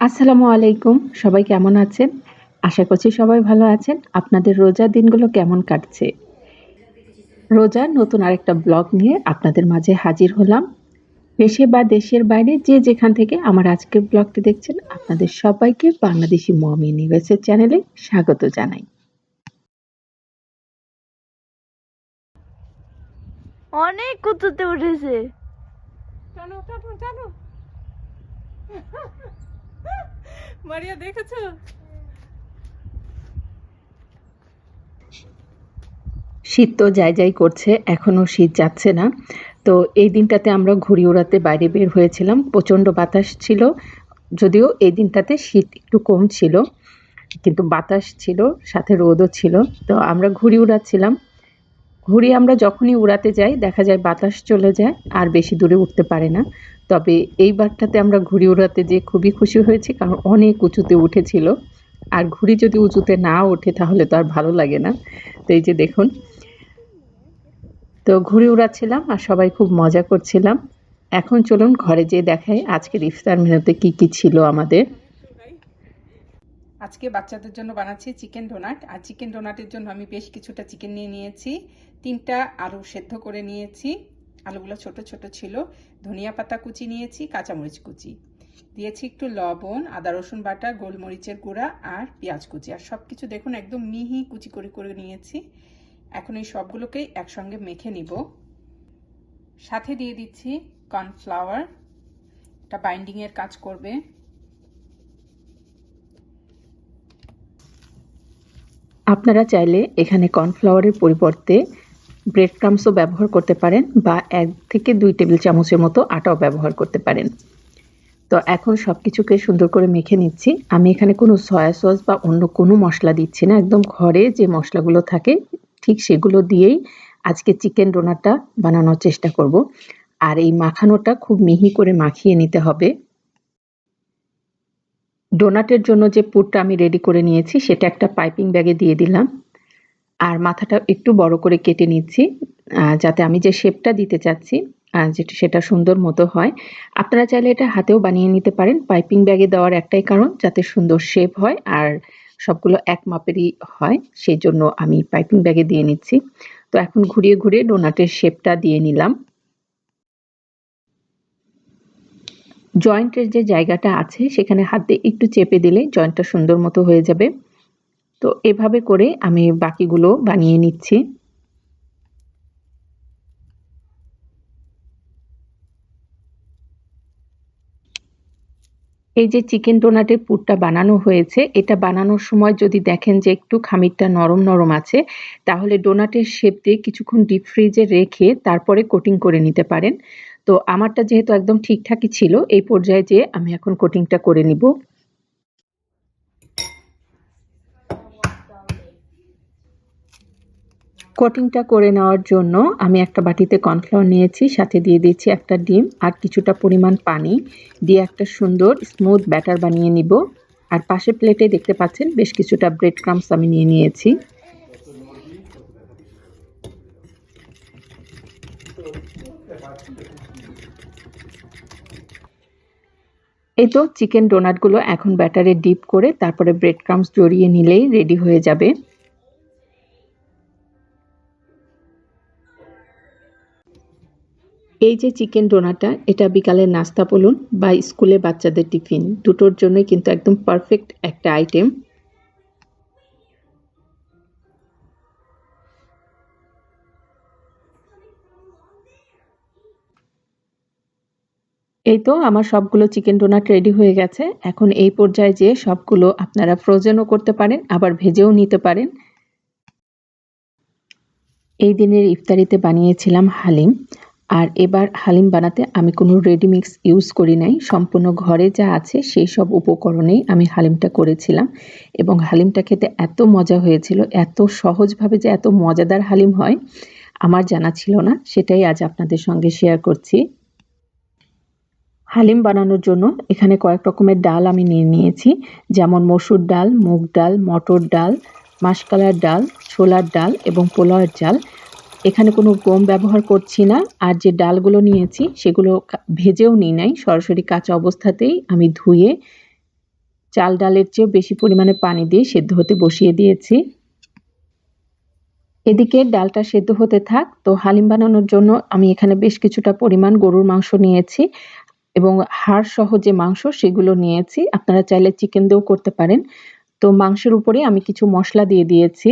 আসসালামু আলাইকুম। সবাই কেমন আছেন? আশা করছি সবাই ভালো আছেন। আপনাদের রোজার দিনগুলো কেমন কাটছে? রোজার নতুন আরেকটা ব্লগ নিয়ে আপনাদের মাঝে হাজির হলাম। দেশে বা দেশের বাইরে যে যেখান থেকে আমার আজকের ব্লগটি দেখছেন আপনাদের সবাইকে বাংলাদেশি মমি নিউজের চ্যানেলে স্বাগত জানাই। অনেক কুতুতে উঠেছে। টানো টানো টানো মারিয়া, দেখেছ? শীত তো যাই যাই করছে এখনও শীত যাচ্ছে না। তো এই দিনটাতে আমরা ঘুড়ি ওড়াতে বাইরে বের হয়েছিলাম, প্রচণ্ড বাতাস ছিল, যদিও এই দিনটাতে শীত একটু কম ছিল, কিন্তু বাতাস ছিল, সাথে রোদও ছিল। তো আমরা ঘুড়ি উড়াচ্ছিলাম ঘুড়ি আমরা যখনই উড়াতে যাই, দেখা যায় বাতাস চলে যায় আর বেশি দূরে উঠতে পারে না। তবে এইবারটাতে আমরা ঘুড়ি উড়াতে যেয়ে খুবই খুশি হয়েছি কারণ অনেক উঁচুতে উঠেছিল। আর ঘুড়ি যদি উঁচুতে না ওঠে তাহলে তো আর ভালো লাগে না। তো এই যে দেখুন, তো ঘুড়ি উড়াচ্ছিলাম আর সবাই খুব মজা করছিলাম। এখন চলুন ঘরে যেয়ে দেখাই আজকের ইফতার মেনুতে কি কি ছিল আমাদের। আজকে বাচ্চাদের জন্য বানাচ্ছি চিকেন ডোনাট। আর চিকেন ডোনাটের জন্য আমি বেশ কিছুটা চিকেন নিয়ে নিয়েছি। তিনটা আলু সেদ্ধ করে নিয়েছি। আলুগুলো ছোট ছোট ছিল। ধনিয়া পাতা কুচি নিয়েছি, কাঁচামরিচ কুচি। দিয়েছি একটু লবণ, আদা, রসুন বাটা, গোলমরিচের গুঁড়া আর পেঁয়াজ কুচি। আর সব কিছু দেখুন, একদম মিহি কুচি করে করে নিয়েছি। এখন এই সবগুলোকেই একসঙ্গে মেখে নিব। সাথে দিয়ে দিচ্ছি কর্নফ্লাওয়ার। এটা বাইন্ডিংয়ের কাজ করবে। আপনারা চাইলে এখানে কর্নফ্লাওয়ারের পরিবর্তে ব্রেড ক্রামসও ব্যবহার করতে পারেন বা এক থেকে দুই টেবিল চামচের মতো আটাও ব্যবহার করতে পারেন। তো এখন সব কিছুকে সুন্দর করে মেখে নিচ্ছি। আমি এখানে কোনো সয়া সস বা অন্য কোনো মশলা দিচ্ছি না। একদম ঘরে যে মশলাগুলো থাকে, ঠিক সেগুলো দিয়েই আজকে চিকেন ডোনাটা বানানোর চেষ্টা করব। আর এই মাখানোটা খুব মিহি করে মাখিয়ে নিতে হবে। ডোনাটের জন্য যে পুরটা আমি রেডি করে নিয়েছি, সেটা একটা পাইপিং ব্যাগে দিয়ে দিলাম। আর মাথাটা একটু বড় করে কেটে নিচ্ছি যাতে আমি যে শেপটা দিতে চাচ্ছি যেটা, সেটা সুন্দর মতো হয়। আপনারা চাইলে এটা হাতেও বানিয়ে নিতে পারেন। পাইপিং ব্যাগে দেওয়ার একটাই কারণ, যাতে সুন্দর শেপ হয় আর সবগুলো এক মাপেরই হয় সেই জন্য আমি পাইপিং ব্যাগে দিয়ে নিচ্ছি। তো এখন ঘুরিয়ে ঘুরিয়ে ডোনাটের শেপটা দিয়ে নিলাম। জয়েন্টের যে জায়গাটা আছে, সেখানে হাত দিয়ে একটু চেপে দিলে জয়েন্টটা সুন্দর মতো হয়ে যাবে। তো এভাবে করে আমি বাকিগুলো বানিয়ে নিচ্ছি। এই যে চিকেন ডোনাটের পুরটা বানানো হয়েছে, এটা বানানোর সময় যদি দেখেন যে একটু খামিরটা নরম নরম আছে, তাহলে ডোনাটের শেপ দিয়ে কিছুক্ষণ ডিপ ফ্রিজে রেখে তারপরে কোটিং করে নিতে পারেন। তো আমারটা যেহেতু একদম ঠিকঠাকই ছিল, এই পর্যায়ে যেয়ে আমি এখন কোটিংটা করে নিব। কোটিংটা করে নেওয়ার জন্য আমি একটা বাটিতে কর্নফ্লাওয়ার নিয়েছি, সাথে দিয়ে দিয়েছি একটা ডিম আর কিছুটা পরিমাণ পানি। দিয়ে একটা সুন্দর স্মুথ ব্যাটার বানিয়ে নিব। আর পাশে প্লেটে দেখতে পাচ্ছেন বেশ কিছুটা ব্রেড ক্রামস আমি নিয়ে নিয়েছি। এই তো চিকেন ডোনাটগুলো এখন ব্যাটারে ডিপ করে তারপরে ব্রেড ক্রামস জড়িয়ে নিলেই রেডি হয়ে যাবে। এই যে চিকেন ডোনাটা, এটা বিকালের নাস্তা বলুন বা স্কুলে বাচ্চাদের টিফিন, দুটোর জন্যই কিন্তু একদম পারফেক্ট একটা আইটেম এই তো আমার সবগুলো চিকেন ডোনাট রেডি হয়ে গেছে। এখন এই পর্যায়ে যে সবগুলো আপনারা ফ্রোজেনও করতে পারেন, আবার ভেজেও নিতে পারেন। এই দিনের ইফতারিতে বানিয়েছিলাম হালিম। আর এবার হালিম বানাতে আমি কোনো রেডিমিক্স ইউজ করি নাই। সম্পূর্ণ ঘরে যা আছে সেই সব উপকরণেই আমি হালিমটা করেছিলাম। এবং হালিমটা খেতে এত মজা হয়েছিল, এত সহজভাবে যে এত মজাদার হালিম হয়, আমার জানা ছিল না। সেটাই আজ আপনাদের সঙ্গে শেয়ার করছি। হালিম বানানোর জন্য এখানে কয়েক রকমের ডাল আমি নিয়ে নিয়েছি। যেমন মসুর ডাল, মুগ ডাল, মটর ডাল মাসকালার ডাল, ছোলার ডাল এবং পোলাওয়ের ডাল এখানে কোনো গম ব্যবহার করছি না। আর যে ডালগুলো নিয়েছি, সেগুলো ভেজেও নিই নাই। সরাসরি কাঁচা অবস্থাতেই আমি ধুয়ে চাল ডালের চেয়েও বেশি পরিমাণে পানি দিয়ে সেদ্ধ হতে বসিয়ে দিয়েছি। এদিকে ডালটা সেদ্ধ হতে থাক। তো হালিম বানানোর জন্য আমি এখানে বেশ কিছুটা পরিমাণ গরুর মাংস নিয়েছি এবং হাড় সহ যে মাংস, সেগুলো নিয়েছি। আপনারা চাইলে চিকেন দিয়েও করতে পারেন। তো মাংসের উপরে আমি কিছু মশলা দিয়ে দিয়েছি।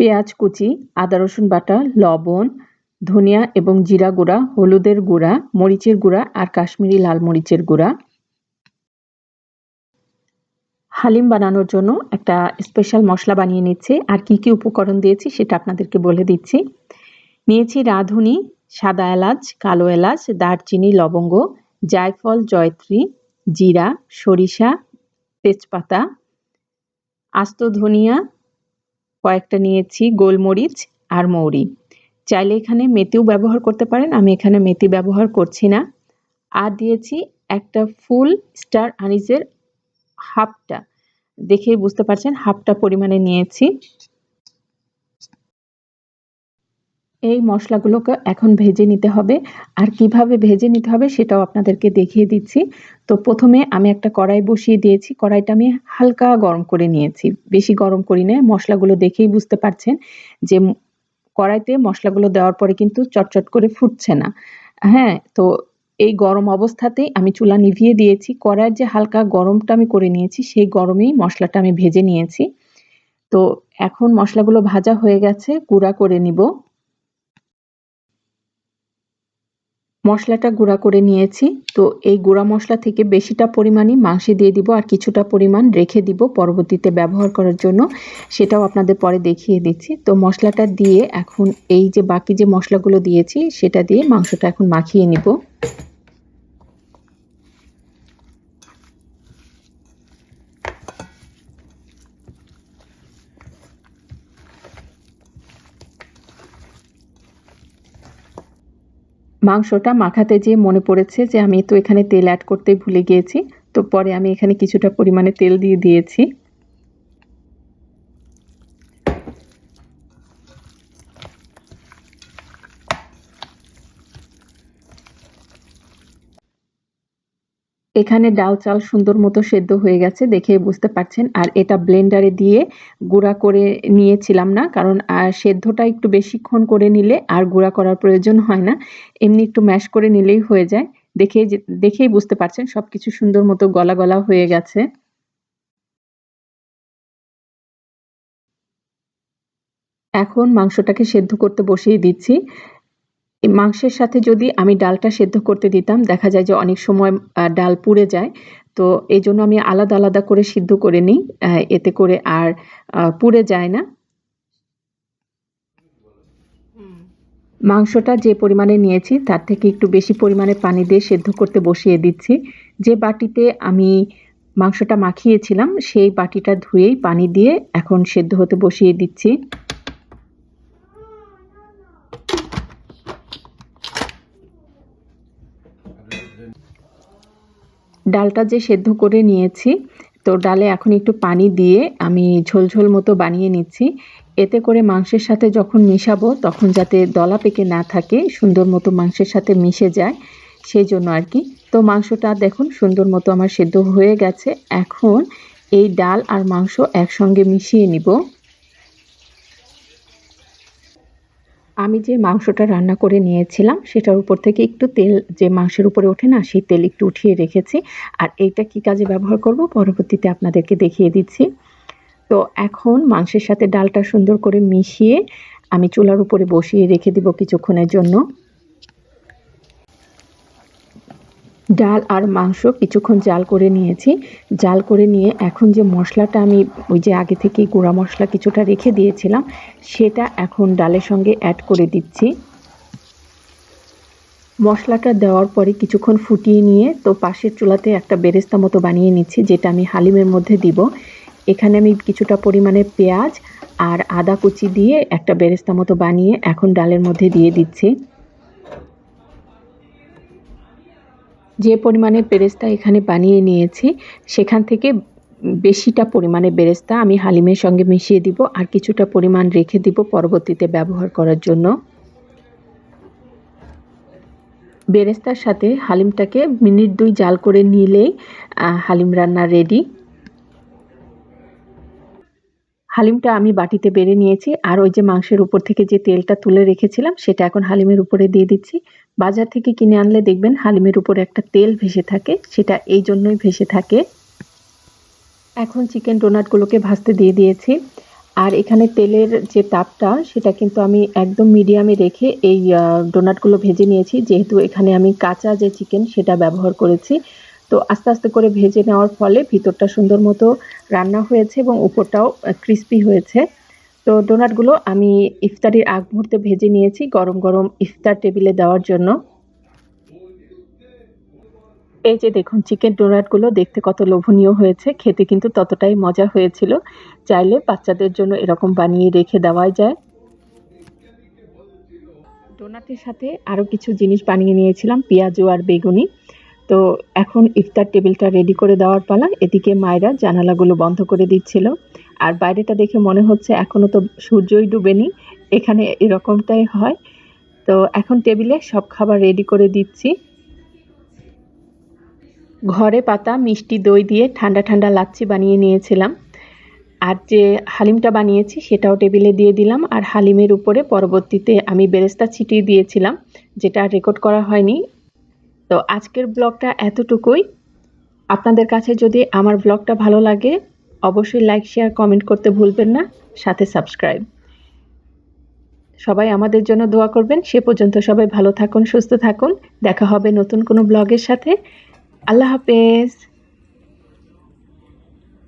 পেঁয়াজ কুচি, আদা রসুন বাটা, লবণ, ধনিয়া এবং জিরা গুঁড়া, হলুদের গুঁড়া, মরিচের গুঁড়া আর কাশ্মীরি লাল মরিচের গুঁড়া। হালিম বানানোর জন্য একটা স্পেশাল মশলা বানিয়ে নিচ্ছি। আর কি কি উপকরণ দিয়েছি সেটা আপনাদেরকে বলে দিচ্ছি। নিয়েছি রাঁধুনি, সাদা এলাচ, কালো এলাচ, দারচিনি, লবঙ্গ, জায়ফল, জয়ত্রী, জিরা, সরিষা, তেজপাতা, আস্ত ধনিয়া কয়েকটা নিয়েছি, গোলমরিচ আর মৌরি। চাইলে এখানে মেথিও ব্যবহার করতে পারেন, আমি এখানে মেথি ব্যবহার করছি না। আর দিয়েছি একটা ফুল স্টার আনিসের হাফটা। দেখে বুঝতে পারছেন, হাফটা পরিমাণে নিয়েছি। এই মশলাগুলোকে এখন ভেজে নিতে হবে। আর কীভাবে ভেজে নিতে হবে সেটাও আপনাদেরকে দেখিয়ে দিচ্ছি। তো প্রথমে আমি একটা কড়াই বসিয়ে দিয়েছি। কড়াইটা আমি হালকা গরম করে নিয়েছি। বেশি গরম করি না, মশলাগুলো দেখেই বুঝতে পারছেন যে কড়াইতে মশলাগুলো দেওয়ার পরে কিন্তু চটচট করে ফুটছে না। হ্যাঁ তো এই গরম অবস্থাতেই আমি চুলা নিভিয়ে দিয়েছি। কড়াইয়ের যে হালকা গরমটা আমি করে নিয়েছি, সেই গরমেই মশলাটা আমি ভেজে নিয়েছি। তো এখন মশলাগুলো ভাজা হয়ে গেছে, গুঁড়া করে নিব। মশলাটা গুঁড়া করে নিয়েছি। তো এই গুঁড়া মশলা থেকে বেশিটা পরিমাণই মাংসে দিয়ে দিব আর কিছুটা পরিমাণ রেখে দিব পরবর্তীতে ব্যবহার করার জন্য। সেটাও আপনাদের পরে দেখিয়ে দিচ্ছি। তো মশলাটা দিয়ে এখন এই যে বাকি যে মশলাগুলো দিয়েছি, সেটা দিয়ে মাংসটা এখন মাখিয়ে নিব। মাংসটা মাখাতে যেয়ে মনে পড়েছে যে আমি তো এখানে তেল অ্যাড করতে ভুলে গিয়েছি, তো পরে আমি এখানে কিছুটা পরিমাণে তেল দিয়ে দিয়েছি। এখানে ডাল চাল সুন্দর মতো সেদ্ধ হয়ে গেছে দেখে বুঝতে পারছেন। আর এটা ব্লেন্ডারে দিয়ে গুঁড়া করে নিয়েছিলাম না, কারণ সেদ্ধটা একটু বেশিক্ষণ করে নিলে আর গুঁড়া করার প্রয়োজন হয় না। এমনি একটু ম্যাশ করে নিলেই হয়ে যায়। দেখেই যে, দেখেই বুঝতে পারছেন সব কিছু সুন্দর মতো গলা গলা হয়ে গেছে। এখন মাংসটাকে সেদ্ধ করতে বসিয়ে দিচ্ছি। মাংসের সাথে যদি আমি ডালটা সেদ্ধ করতে দিতাম, দেখা যায় যে অনেক সময় ডাল পুড়ে যায়। তো এই জন্য আমি আলাদা আলাদা করে সিদ্ধ করে নিই এতে করে আর পুড়ে যায় না। মাংসটা যে পরিমাণে নিয়েছি, তার থেকে একটু বেশি পরিমাণে পানি দিয়ে সেদ্ধ করতে বসিয়ে দিচ্ছি। যে বাটিতে আমি মাংসটা মাখিয়েছিলাম, সেই বাটিটা ধুয়েই পানি দিয়ে এখন সেদ্ধ হতে বসিয়ে দিচ্ছি। ডালটা যে সেদ্ধ করে নিয়েছি, তো ডালে এখন একটু পানি দিয়ে আমি ঝোলঝোল মতো বানিয়ে নিচ্ছি। এতে করে মাংসের সাথে যখন মিশাবো, তখন যাতে দলা পেকে না থাকে, সুন্দর মতো মাংসের সাথে মিশে যায়, সেই জন্য আর কি। তো মাংসটা দেখুন, সুন্দর মতো আমার সেদ্ধ হয়ে গেছে। এখন এই ডাল আর মাংস একসঙ্গে মিশিয়ে নিব। আমি যে মাংসটা রান্না করে নিয়েছিলাম, সেটার উপর থেকে একটু তেল যে মাংসের উপরে ওঠে না, সেই তেল একটু উঠিয়ে রেখেছি। আর এইটা কি কাজে ব্যবহার করব? পরবর্তীতে আপনাদেরকে দেখিয়ে দিচ্ছি। তো এখন মাংসের সাথে ডালটা সুন্দর করে মিশিয়ে আমি চুলার উপরে বসিয়ে রেখে দিব কিছুক্ষণের জন্য। ডাল আর মাংস কিছুক্ষণ জাল করে নিয়েছি। জাল করে নিয়ে এখন যে মশলাটা আমি ওই যে আগে থেকেই গুঁড়া মশলা কিছুটা রেখে দিয়েছিলাম, সেটা এখন ডালের সঙ্গে অ্যাড করে দিচ্ছি। মশলাটা দেওয়ার পরে কিছুক্ষণ ফুটিয়ে নিয়ে তো পাশের চুলাতে একটা বেরেস্তা মতো বানিয়ে নিচ্ছি, যেটা আমি হালিমের মধ্যে দিব। এখানে আমি কিছুটা পরিমাণে পেঁয়াজ আর আদা কুচি দিয়ে একটা বেরেস্তা মতো বানিয়ে এখন ডালের মধ্যে দিয়ে দিচ্ছি। যে পরিমাণে বেরেস্তা এখানে বানিয়ে নিয়েছি, সেখান থেকে বেশিটা পরিমাণে বেরেস্তা আমি হালিমের সঙ্গে মিশিয়ে দিব আর কিছুটা পরিমাণ রেখে দিব পরবর্তীতে ব্যবহার করার জন্য। বেরেস্তার সাথে হালিমটাকে মিনিট দুই জাল করে নিলেই হালিম রান্না রেডি হালিমটা আমি বাটিতে বেড়ে নিয়েছি। আর ওই যে মাংসের উপর থেকে যে তেলটা তুলে রেখেছিলাম, সেটা এখন হালিমের উপরে দিয়ে দিচ্ছি। বাজার থেকে কিনে আনলে দেখবেন হালিমের উপরে একটা তেল ভেসে থাকে, সেটা এই জন্যই ভেসে থাকে। এখন চিকেন ডোনাটগুলোকে ভাজতে দিয়ে দিয়েছি। আর এখানে তেলের যে তাপটা, সেটা কিন্তু আমি একদম মিডিয়ামে রেখে এই ডোনাটগুলো ভেজে নিয়েছি। যেহেতু এখানে আমি কাঁচা যে চিকেন, সেটা ব্যবহার করেছি। তো আস্তে আস্তে করে ভেজে নেওয়ার ফলে ভিতরটা সুন্দর মতো রান্না হয়েছে এবং উপরটাও ক্রিস্পি হয়েছে। তো ডোনাটগুলো আমি ইফতারির আগ মুহূর্তে ভেজে নিয়েছি গরম গরম ইফতার টেবিলে দেওয়ার জন্য। এই যে দেখুন চিকেন ডোনাটগুলো দেখতে কত লোভনীয় হয়েছে, খেতে কিন্তু ততটাই মজা হয়েছিল। চাইলে বাচ্চাদের জন্য এরকম বানিয়ে রেখে দেওয়াই যায়। ডোনাটের সাথে আরও কিছু জিনিস বানিয়ে নিয়েছিলাম পেঁয়াজু আর বেগুনি। তো এখন ইফতার টেবিলটা রেডি করে দেওয়ার পালা। এদিকে মায়েরা জানালাগুলো বন্ধ করে দিচ্ছিল। আর বাইরেটা দেখে মনে হচ্ছে এখনও তো সূর্যই ডুবেনি। এখানে এরকমটাই হয়। তো এখন টেবিলে সব খাবার রেডি করে দিচ্ছি। ঘরে পাতা, মিষ্টি, দই দিয়ে ঠান্ডা ঠান্ডা লাচ্ছি বানিয়ে নিয়েছিলাম। আর যে হালিমটা বানিয়েছি সেটাও টেবিলে দিয়ে দিলাম। আর হালিমের উপরে পরবর্তীতে আমি বেরেস্তা ছিটিয়ে দিয়েছিলাম, যেটা রেকর্ড করা হয়নি। তো আজকের ব্লগটা এতটুকুই। আপনাদের কাছে যদি আমার ব্লগটা ভালো লাগে, অবশ্যই লাইক শেয়ার কমেন্ট করতে ভুলবেন না, সাথে সাবস্ক্রাইব সবাই আমাদের জন্য দোয়া করবেন। সে পর্যন্ত সবাই ভালো থাকুন, সুস্থ থাকুন। দেখা হবে নতুন কোনো ব্লগের সাথে। আল্লাহ হাফেজ।